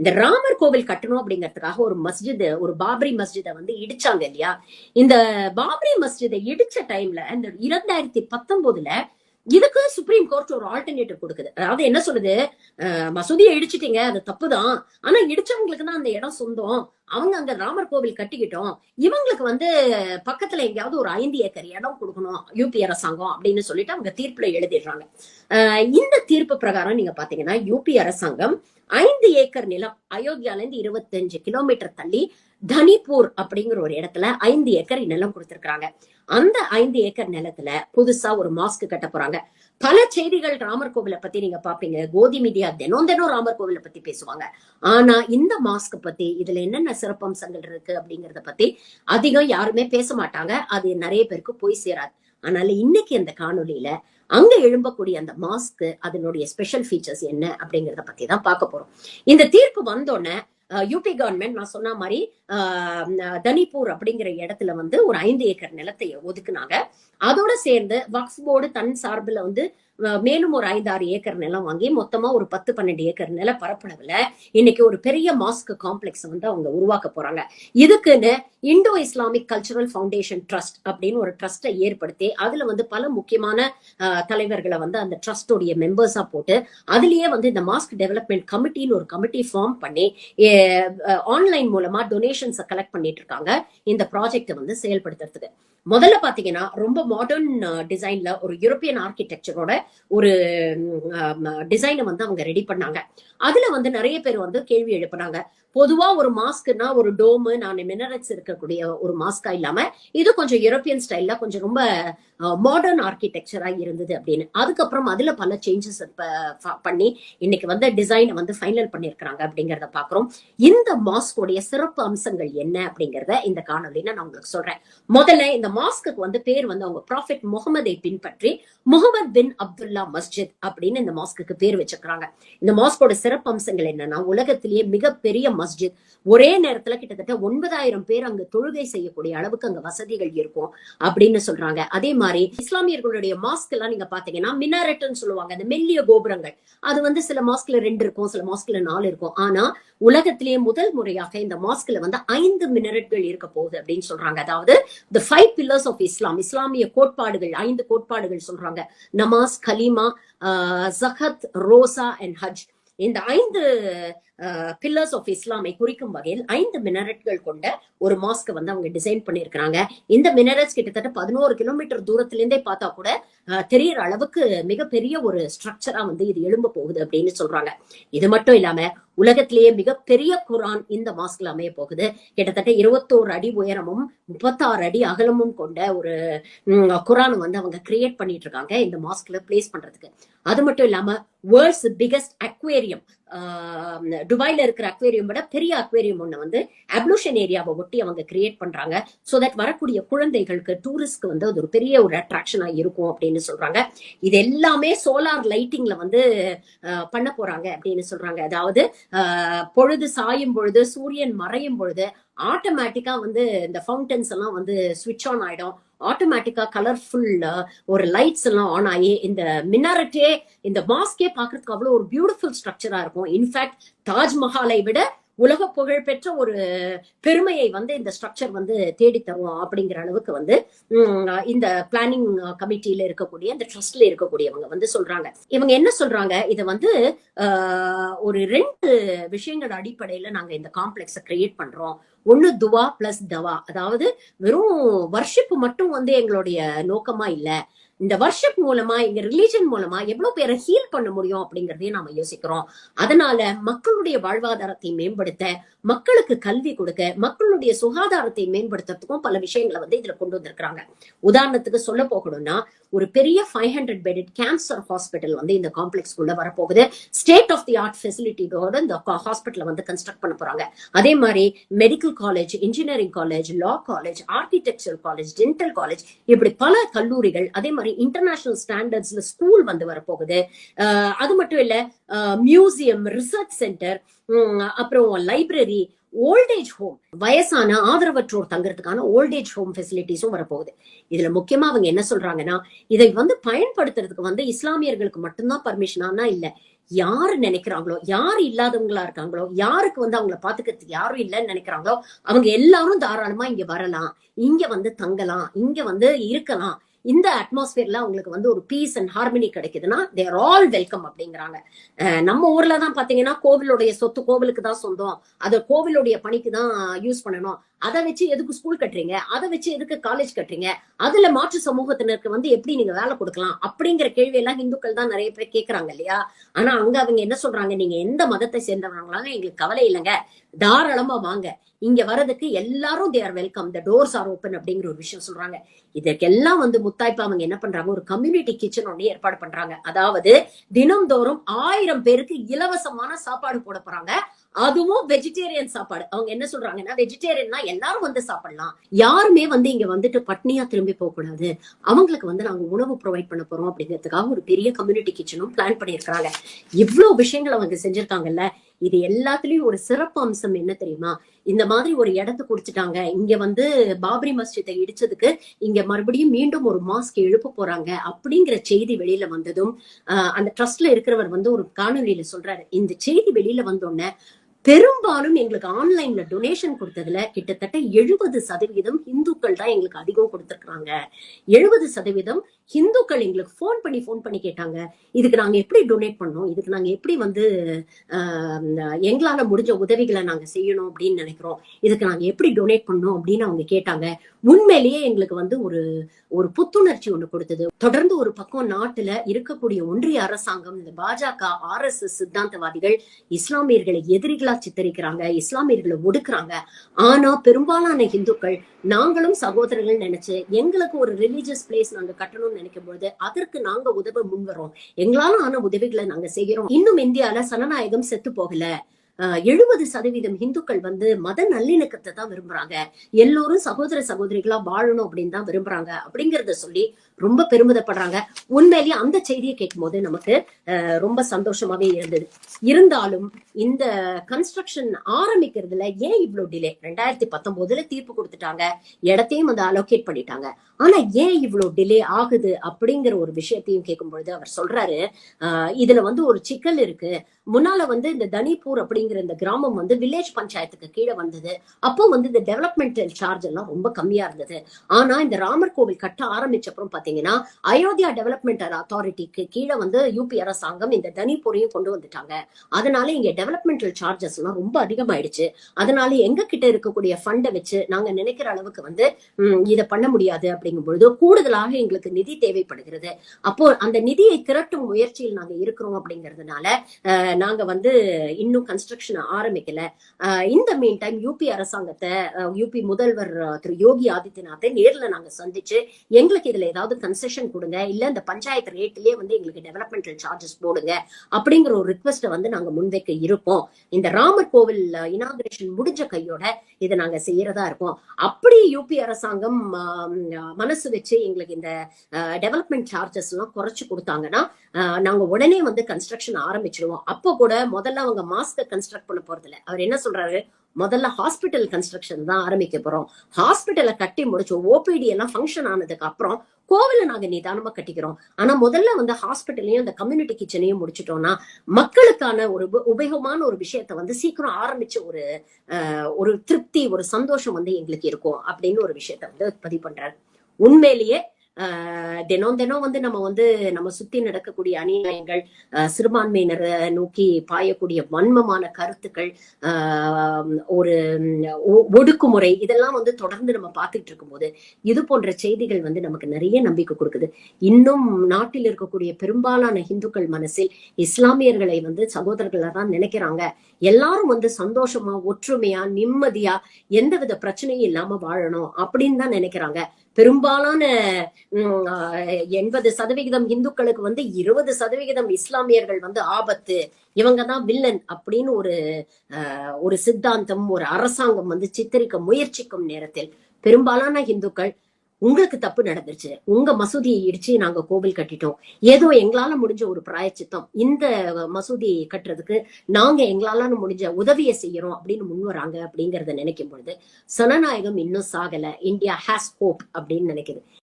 இந்த ராமர் கோவில் கட்டணும் அப்படிங்கிறதுக்காக ஒரு மஸ்ஜித் ஒரு பாபரி மஸ்ஜிதை வந்து இடிச்சாங்க இல்லையா? இந்த பாபரி மஸ்ஜிதை இடிச்ச டைம்ல இந்த இரண்டாயிரத்தி பத்தொன்பதுல இதுக்கு சுப்ரீம் கோர்ட் ஒரு ஆல்டர்னேட்டிவ் கொடுக்குது. அதாவது என்ன சொல்லுது? மசூதியை இடிச்சிட்டீங்க அது தப்புதான். ஆனா இடிச்சவங்களுக்கு தான் அந்த இடம் சொந்தம். அவங்க அங்க ராமர் கோவில் கட்டிக்கிட்டோம். இவங்களுக்கு வந்து பக்கத்துல எங்கேயாவது ஒரு ஐந்து ஏக்கர் இடம் கொடுக்கணும் யூபி அரசாங்கம் அப்படின்னு சொல்லிட்டு அவங்க தீர்ப்புல எழுதிடுறாங்க. அஹ், இந்த தீர்ப்பு பிரகாரம் நீங்க பாத்தீங்கன்னா யூபி அரசாங்கம் ஐந்து ஏக்கர் நிலம் அயோத்தியால இருந்து இருபத்தஞ்சு கிலோமீட்டர் தள்ளி தனிப்பூர் அப்படிங்கிற ஒரு இடத்துல ஐந்து ஏக்கர் நிலம் கொடுத்திருக்காங்க அந்த ஐந்து ஏக்கர் நிலத்துல புதுசா ஒரு மாஸ்க் கட்ட போறாங்க. பல செய்திகள் ராமர் கோவிலை பத்தி நீங்க பாப்பீங்க. கோதி மீடியா தினம் தினம் ராமர் கோவிலை பத்தி பேசுவாங்க. ஆனா இந்த மாஸ்க் பத்தி இதுல என்னென்ன சிறப்பம்சங்கள் இருக்கு அப்படிங்கறத பத்தி அதிகம் யாருமே பேச மாட்டாங்க. அது நிறைய பேருக்கு போய் சேராது. அதனால இன்னைக்கு அந்த காணொலியில அங்க எழும்பக்கூடிய அந்த மாஸ்க் அதனுடைய ஸ்பெஷல் ஃபீச்சர்ஸ் என்ன அப்படிங்கறத பத்தி தான் பார்க்க போறோம். இந்த தீர்ப்பு வந்தோடனே யூபி கவர்மெண்ட் நான் சொன்ன மாதிரி ஆஹ், தனிப்பூர் அப்படிங்கிற இடத்துல வந்து ஒரு ஐந்து ஏக்கர் நிலத்தை ஒதுக்குனாங்க. அதோட சேர்ந்து வக்ஃப் போர்டு தன் சார்பில் வந்து மேலும் ஒரு ஐந்து ஆறு ஏக்கர் நிலம் வாங்கி மொத்தமா ஒரு பத்து பன்னெண்டு ஏக்கர் நில பரப்பளவுல இன்னைக்கு ஒரு பெரிய மாஸ்க் காம்ப்ளெக்ஸ் வந்து அவங்க உருவாக்க போறாங்க. இதுக்குன்னு Indo Islamic cultural foundation trust அப்படின்னு ஒரு ட்ரஸ்ட்டை ஏற்படுத்தி அதுல வந்து பல முக்கியமான தலைவர்களை வந்து அந்த ட்ரஸ்டோடைய மெம்பர்ஸா போட்டு அதுலயே வந்து இந்த மாஸ்க் டெவலப்மெண்ட் கமிட்டின்னு ஒரு கமிட்டி ஃபார்ம் பண்ணி ஆன்லைன் மூலமா டொனேஷன்ஸை கலெக்ட் பண்ணிட்டு இருக்காங்க. இந்த ப்ராஜெக்ட் வந்து செயல்படுத்துறதுக்கு. முதல்ல பாத்தீங்கன்னா ரொம்ப மாடர்ன் டிசைன்ல ஒரு யூரோப்பியன் ஆர்கிடெக்சரோட ஒரு டிசைனை வந்து அவங்க ரெடி பண்ணாங்க. அதுல வந்து நிறைய பேர் வந்து கேள்வி எழுப்புனாங்க. பொதுவா ஒரு மாஸ்க்னா ஒரு டோமு நான் மினரட்ஸ் இருக்கக்கூடிய ஒரு மாஸ்கா இல்லாம இது கொஞ்சம் யூரோப்பியன் ஸ்டைல்ல கொஞ்சம் ரொம்ப மாடர்ன் ஆர்கிடெக்சரா இருந்தது அப்படின்னு. அதுக்கப்புறம் அதுல பல சேஞ்சஸ் பண்ணி இன்னைக்கு வந்து டிசைனை வந்து ஃபைனல் பண்ணிருக்கிறாங்க அப்படிங்கறத பாக்குறோம். இந்த மாஸ்கோடைய சிறப்பு அம்சங்கள் என்ன அப்படிங்கறத இந்த காணொலியில நான் உங்களுக்கு சொல்றேன். முதல்ல இந்த மாஸ்க்கு வந்து பேர் வந்து அவங்க ப்ராஃபிட் முகமதை பின்பற்றி முகமது பின் அப்துல்லா மஸ்ஜித் அப்படின்னு இந்த மாஸ்க்கு பேர் வச்சிருக்கிறாங்க. இந்த மாஸ்கோட சிறப்பு அம்சங்கள் என்னன்னா உலகத்திலேயே மிகப்பெரிய மஸ்ஜித். ஒரே நேரத்துல கிட்டத்தட்ட ஒன்பதாயிரம் பேர் அங்க தொழுகை செய்யக்கூடிய அளவுக்கு அங்க வசதிகள் இருக்கும் அப்படின்னு சொல்றாங்க. அதே மாதிரி இஸ்லாமியர்களுடைய மாஸ்க் எல்லாம் நீங்க பாத்தீங்கன்னா மினாரெட்னு சொல்லுவாங்க. அந்த மெல்லிய கோபுரங்கள். அது வந்து சில மாஸ்க்ல ரெண்டு இருக்கும் சில மாஸ்க்ல நாலு இருக்கும். ஆனா உலகத்திலேயே முதல் முறையாக இந்த மாஸ்க்ல வந்து ஐந்து மினரட்கள் இருக்க போகுது அப்படின்னு சொல்றாங்க. அதாவது the five pillars of Islam இஸ்லாமிய கோட்பாடுகள் ஐந்து கோட்பாடுகள் சொல்றாங்க. நமாஸ் கலீமா ஜஹத் ரோசா அண்ட் ஹஜ். இந்த ஐந்து பில்லர்ஸ் ஆஃப் இஸ்லாமை குறிக்கும் வகையில் ஐந்து மினரட்கள் கொண்ட ஒரு மாஸ்க் வந்து அவங்க டிசைன் பண்ணியிருக்கிறாங்க. இந்த மினரட்ஸ் கிட்டத்தட்ட பதினோரு கிலோமீட்டர் தூரத்துல இருந்தே பார்த்தா கூட தெரியற அளவுக்கு மிகப்பெரிய ஒரு ஸ்ட்ரக்சரா வந்து இது எழும்ப போகுது அப்படின்னு சொல்றாங்க. இது மட்டும் இல்லாம உலகத்திலேயே மிகப்பெரிய குரான் இந்த மாஸ்க்ல அமைய போகுது. கிட்டத்தட்ட இருபத்தோரு அடி உயரமும் முப்பத்தாறு அடி அகலமும் கொண்ட ஒரு குரான் வந்து அவங்க கிரியேட் பண்ணிட்டு இருக்காங்க இந்த மாஸ்க்ல பிளேஸ் பண்றதுக்கு. அது மட்டும் இல்லாம வேர்ல்ட்ஸ் பிகெஸ்ட் அக்வேரியம் துபாயில இருக்கிற அக்வேரியம் விட பெரிய அக்வேரியம் ஒண்ணு வந்து அப்ளூஷன் ஏரியாவை ஒட்டி அவங்க கிரியேட் பண்றாங்க. சோ தட் வரக்கூடிய குழந்தைகளுக்கு டூரிஸ்ட்க்கு வந்து அது ஒரு பெரிய ஒரு அட்ராக்ஷனா இருக்கும் அப்படின்னு சொல்றாங்க. இது எல்லாமே சோலார் லைட்டிங்ல வந்து பண்ண போறாங்க அப்படின்னு சொல்றாங்க. அதாவது பொழுது சாயும் பொழுது சூரியன் மறையும் பொழுது ஆட்டோமேட்டிக்கா வந்து இந்த ஃபவுண்டன்ஸ் எல்லாம் வந்து சுவிட்ச் ஆன் ஆயிடும். ஆட்டோமேட்டிக்கா கலர்ஃபுல் ஒரு லைட்ஸ் எல்லாம் ஆன் ஆகி இந்த மினாரட்டே இந்த மாஸ்கே பாக்குறதுக்கு அவ்வளவு ஒரு பியூட்டிஃபுல் ஸ்ட்ரக்சரா இருக்கும். இன்ஃபேக்ட் தாஜ்மஹாலை விட உலக புகழ் பெற்ற ஒரு பெருமையை வந்து இந்த ஸ்ட்ரக்சர் வந்து தேடி தரும் அப்படிங்கிற அளவுக்கு வந்து உம், இந்த பிளானிங் கமிட்டியில இருக்கக்கூடிய இந்த ட்ரஸ்ட்ல இருக்கக்கூடியவங்க வந்து சொல்றாங்க. இவங்க என்ன சொல்றாங்க? இதை வந்து ஆஹ், ஒரு ரெண்டு விஷயங்கள் அடிப்படையில நாங்க இந்த காம்ப்ளெக்ஸை கிரியேட் பண்றோம். ஒண்ணு துவா பிளஸ் தவா. அதாவது வெறும் வர்ஷிப் மட்டும் வந்து எங்களுடைய நோக்கமா இல்ல. இந்த வர்ஷிப் மூலமா இந்த ரிலீஜன் மூலமா எவ்வளவு பேரை ஹீல் பண்ண முடியும் அப்படிங்கறதையும் நாம யோசிக்கிறோம். அதனால மக்களுடைய வாழ்வாதாரத்தை மேம்படுத்த மக்களுக்கு கல்வி கொடுக்க மக்களுடைய சுகாதாரத்தை மேம்படுத்துறதுக்கும் பல விஷயங்களை வந்து இதுல கொண்டு வந்திருக்கிறாங்க. உதாரணத்துக்கு சொல்ல போகணும்னா ஒரு பெரிய five hundred bedded cancer hospital வந்து இந்த காம்ப்ளெக்ஸ் குள்ள வரப்போகுது. ஸ்டேட் ஆஃப் தி ஆர்ட் ஃபெசிலிட்டியோட இந்த ஹாஸ்பிட்டலை வந்து கன்ஸ்ட்ரக்ட் பண்ண போறாங்க. அதே மாதிரி medical college engineering college law college architecture college dental college இப்படி பல கல்லூரிகள் அதே மாதிரி இன்டர்நேஷனல் ஸ்டாண்டர்ட்ஸ்ல ஸ்கூல் வந்து வரப்போகுது. அது மட்டும் இல்ல மியூசியம் ரிசர்ச் சென்டர் அப்புறம் லைப்ரரி ஓல்டேஜ் ஹோம் வயசான ஆதரவற்றோர் தங்குறதுக்கான ஓல்டேஜ் ஹோம் ஃபெசிலிட்டிஸும் வரப்போகுது. இதுல முக்கியமா அவங்க என்ன சொல்றாங்கன்னா இதை வந்து பயன்படுத்துறதுக்கு வந்து இஸ்லாமியர்களுக்கு மட்டும்தான் பர்மிஷனானா இல்ல. யாரு நினைக்கிறாங்களோ யார் இல்லாதவங்களா இருக்காங்களோ யாருக்கு வந்து அவங்கள பாத்துக்கிறதுக்கு யாரும் இல்லைன்னு நினைக்கிறாங்களோ அவங்க எல்லாரும் தாராளமா இங்க வரலாம். இங்க வந்து தங்கலாம். இங்க வந்து இருக்கலாம். இந்த அட்மாஸ்பியர்ல அவங்களுக்கு வந்து ஒரு பீஸ் அண்ட் ஹார்மனி கிடைக்குதுன்னா தேர் ஆல் வெல்கம் அப்படிங்கிறாங்க. அஹ் நம்ம ஊர்ல தான் பாத்தீங்கன்னா கோவிலுடைய சொத்து கோவிலுக்கு தான் சொந்தம். அது கோவிலுடைய பணிக்கு தான் யூஸ் பண்ணணும். அதை வச்சு எதுக்கு ஸ்கூல் கட்டுறீங்க? அதை வச்சு எதுக்கு காலேஜ் கட்டுறீங்க? அதுல மாற்று சமூகத்தினருக்கு வந்து எப்படி நீங்க வேலை கொடுக்கலாம்? அப்படிங்கிற கேள்வி எல்லாம் இந்துக்கள் தான் நிறைய பேர் கேட்கறாங்க இல்லையா? ஆனா அங்க அவங்க என்ன சொல்றாங்க? நீங்க எந்த மதத்தை சேர்ந்தவங்களாலும் எங்களுக்கு கவலை இல்லைங்க. தாராளமா வாங்க. இங்க வரதுக்கு எல்லாரும் they are welcome the doors are open அப்படிங்கிற ஒரு விஷயம் சொல்றாங்க. இதற்கெல்லாம் வந்து முத்தாய்ப்பா அவங்க என்ன பண்றாங்க? ஒரு கம்யூனிட்டி கிச்சன் ஒண்ணு ஏற்பாடு பண்றாங்க. அதாவது தினம்தோறும் ஆயிரம் பேருக்கு இலவசமான சாப்பாடு போட போறாங்க. அதுவும் வெஜிடேரியன் சாப்பாடு. அவங்க என்ன சொல்றாங்கன்னா வெஜிடேரியன்னா எல்லாரும் வந்து சாப்பிடலாம். யாருமே வந்து இங்க வந்துட்டு பட்னியா திரும்பி போக கூடாது. அவங்களுக்கு வந்து நாங்க உணவு ப்ரொவைட் பண்ண போறோம் அப்படிங்கிறதுக்காக ஒரு பெரிய கம்யூனிட்டி கிச்சனும் பிளான் பண்ணியிருக்காங்க இவ்வளவு விஷயங்களை அவங்க செஞ்சிருக்காங்கல்ல. இது எல்லாத்துலயும் ஒரு சிறப்பு அம்சம் என்ன தெரியுமா? இந்த மாதிரி ஒரு இடத்த குடிச்சிட்டாங்க. இங்க வந்து பாபரி மஸ்ஜித்தை இடிச்சதுக்கு இங்க மறுபடியும் மீண்டும் ஒரு மாஸ்க் எழுப்ப போறாங்க அப்படிங்கிற செய்தி வெளியில வந்ததும் ஆஹ் அந்த ட்ரஸ்ட்ல இருக்கிறவர் வந்து ஒரு காணொலியில சொல்றாரு. இந்த செய்தி வெளியில வந்தோடனே பெரும்பாலும் எங்களுக்கு ஆன்லைன்ல டொனேஷன் கொடுத்ததுல கிட்டத்தட்ட எழுபது சதவீதம் இந்துக்கள் தான் எங்களுக்கு அதிகம் கொடுத்திருக்காங்க எழுபது சதவீதம் ஹிந்துக்கள் எங்களுக்கு ஃபோன் பண்ணி ஃபோன் பண்ணி கேட்டாங்க. இதுக்கு நாங்க எப்படி டொனேட் பண்ணோம்? இதுக்கு நாங்க எப்படி வந்து எங்களால முடிஞ்ச உதவிகளை நாங்க செய்யணும் அப்படின்னு நினைக்கிறோம். இதுக்கு நாங்க எப்படி டொனேட் பண்ணோம் அப்படின்னு அவங்க கேட்டாங்க. உண்மையிலேயே எங்களுக்கு வந்து ஒரு ஒரு புத்துணர்ச்சி ஒண்ணு கொடுத்தது. தொடர்ந்து ஒரு பக்கம் நாட்டுல இருக்கக்கூடிய ஒன்றிய அரசாங்கம் இந்த பாஜக ஆர் எஸ் எஸ் சித்தாந்தவாதிகள் இஸ்லாமியர்களை எதிரிகளா சித்தரிக்கிறாங்க இஸ்லாமியர்களை ஒடுக்குறாங்க. ஆனா பெரும்பாலான இந்துக்கள் நாங்களும் சகோதரர்கள் நினைச்சு எங்களுக்கு ஒரு ரிலீஜியஸ் பிளேஸ் நாங்க கட்டணும்னு நினைக்கும் பொழுது அதற்கு நாங்க உதவ முன்வரோம் எங்களால ஆன உதவிகளை நாங்க செய்கிறோம். இன்னும் இந்தியால சனநாயகம் செத்து போகல. எழுபது சதவீதம் இந்துக்கள் வந்து மத நல்லிணக்கத்தை தான் விரும்புறாங்க. எல்லோரும் சகோதர சகோதரிகளா வாழணும் அப்படின்னு தான் விரும்புறாங்க அப்படிங்கறத சொல்லி ரொம்ப பெருமிதப்படுறாங்க. உண்மையிலேயே அந்த செய்தியை கேட்கும் போது நமக்கு ரொம்ப சந்தோஷமாவே இருந்தது. இருந்தாலும் இந்த கன்ஸ்ட்ரக்ஷன் ஆரம்பிக்கிறதுல ஏன் இவ்வளவு டிலே ரெண்டாயிரத்தி பத்தொன்பதுல தீர்ப்பு கொடுத்துட்டாங்க. இடத்தையும் வந்து அலோகேட் பண்ணிட்டாங்க. ஆனா ஏன் இவ்வளவு டிலே ஆகுது அப்படிங்கிற ஒரு விஷயத்தையும் கேட்கும் பொழுது அவர் சொல்றாரு ஆஹ் இதுல வந்து ஒரு சிக்கல் இருக்கு. முன்னால வந்து இந்த தனிப்பூர் அப்படிங்கிற இந்த கிராமம் வந்து வில்லேஜ் பஞ்சாயத்துக்கு கீழே வந்தது. அப்போ வந்து இந்த டெவலப்மெண்டல் சார்ஜ் எல்லாம் ரொம்ப கம்மியா இருந்தது. ஆனா இந்த ராமர் கோவில் கட்ட ஆரம்பிச்ச அப்புறம் பாத்தீங்கன்னா அயோத்தியா டெவலப்மெண்டல் அத்தாரிட்டிக்கு கீழே வந்து யூபி அரசாங்கம் இந்த தனிப்பூரையும் கொண்டு வந்துட்டாங்க. அதனால இங்க டெவலப்மெண்டல் சார்ஜஸ் எல்லாம் ரொம்ப அதிகமாயிடுச்சு. அதனால எங்க கிட்ட இருக்கக்கூடிய ஃபண்டை வச்சு நாங்க நினைக்கிற அளவுக்கு வந்து இதை பண்ண முடியாது அப்படிங்கும் பொழுது கூடுதலாக எங்களுக்கு நிதி தேவைப்படுகிறது. அப்போ அந்த நிதியை திரட்டும் முயற்சியில் நாங்க இருக்கிறோம் அப்படிங்கிறதுனால அஹ், நாங்க வந்து இன்னும் கன்ஸ்ட்ரக்ஷன் ஆரம்பிக்கல. இந்த மீன் டைம் யூபி அரசாங்கத்தை யூபி முதல்வர் திரு யோகி ஆதித்யநாத்தை நேர்ல நாங்க சந்திச்சு எங்களுக்கு இதுல ஏதாவது கன்செஷன் கொடுங்க இல்ல இந்த பஞ்சாயத்து ரேட்லயே வந்து எங்களுக்கு டெவலப்மெண்டல் சார்ஜஸ் போடுங்க அப்படிங்கிற ஒரு ரிக்வெஸ்ட வந்து நாங்க முன்வைக்க இருப்போம். இந்த ராமர் கோவில் இனாகிரேஷன் முடிஞ்ச கையோட இதை நாங்க செய்யறதா இருக்கோம். அப்படி யூபி அரசாங்கம் மனசு வச்சு எங்களுக்கு இந்த டெவலப்மெண்ட் சார்ஜஸ் எல்லாம் குறைச்சு கொடுத்தாங்கன்னா நாங்க உடனே வந்து கன்ஸ்ட்ரக்ஷன் ஆரம்பிச்சிருவோம் அப்போ கூட முதல்ல அவங்க மாஸ்க கன்ஸ்ட்ரக்ட் பண்ண போறது அவர் என்ன சொல்றாரு? முதல்ல ஹாஸ்பிட்டல் கன்ஸ்ட்ரக்ஷன் தான் ஆரம்பிக்க போறோம். ஹாஸ்பிட்டலை கட்டி முடிச்சு ஓபிடி எல்லாம் ஃபங்க்ஷன் ஆனதுக்கு அப்புறம் கோவில நாங்க நிதானமா கட்டிக்கிறோம். ஆனா முதல்ல வந்து ஹாஸ்பிட்டலையும் அந்த கம்யூனிட்டி கிச்சனையும் முடிச்சிட்டோம்னா மக்களுக்கான ஒரு உபயோகமான ஒரு விஷயத்த வந்து சீக்கிரம் ஆரம்பிச்ச ஒரு ஒரு திருப்தி ஒரு சந்தோஷம் வந்து எங்களுக்கு இருக்கும் அப்படின்னு ஒரு விஷயத்த வந்து பதிவு பண்றாரு. உண்மையிலேயே தினம் தினம் வந்து நம்ம வந்து நம்ம சுத்தி நடக்கக்கூடிய அநியாயங்கள் ஆஹ் சிறுபான்மையினரை நோக்கி பாயக்கூடிய வன்மமான கருத்துக்கள் ஆஹ் ஒரு ஒடுக்குமுறை இதெல்லாம் வந்து தொடர்ந்து நம்ம பார்த்துட்டு இருக்கும்போது இது போன்ற செய்திகள் வந்து நமக்கு நிறைய நம்பிக்கை கொடுக்குது. இன்னும் நாட்டில் இருக்கக்கூடிய பெரும்பாலான இந்துக்கள் மனசில் இஸ்லாமியர்களை வந்து சகோதரர்களை தான் நினைக்கிறாங்க. எல்லாரும் வந்து சந்தோஷமா ஒற்றுமையா நிம்மதியா எந்தவித பிரச்சனையும் இல்லாம வாழணும் அப்படின்னு தான் நினைக்கிறாங்க. பெரும்பாலான உம், ஆஹ், எண்பது சதவிகிதம் இந்துக்களுக்கு வந்து இருபது சதவிகிதம் இஸ்லாமியர்கள் வந்து ஆபத்து. இவங்க தான் வில்லன் அப்படின்னு ஒரு ஆஹ், ஒரு சித்தாந்தம் ஒரு அரசாங்கம் வந்து சித்தரிக்க முயற்சிக்கும் நேரத்தில். பெரும்பாலான இந்துக்கள் உங்களுக்கு தப்பு நடந்துருச்சு. உங்க மசூதியை இடிச்சு நாங்க கோவில் கட்டிட்டோம். ஏதோ எங்களால முடிஞ்ச ஒரு பிராயச்சித்தம். இந்த மசூதி கட்டுறதுக்கு நாங்க எங்களால முடிஞ்ச உதவியை செய்யறோம் அப்படின்னு முன் வராங்க அப்படிங்கறத நினைக்கும் பொழுது சனநாயகம் இன்னும் சாகல. இந்தியா ஹேஸ் ஹோப் அப்படின்னு நினைக்குது.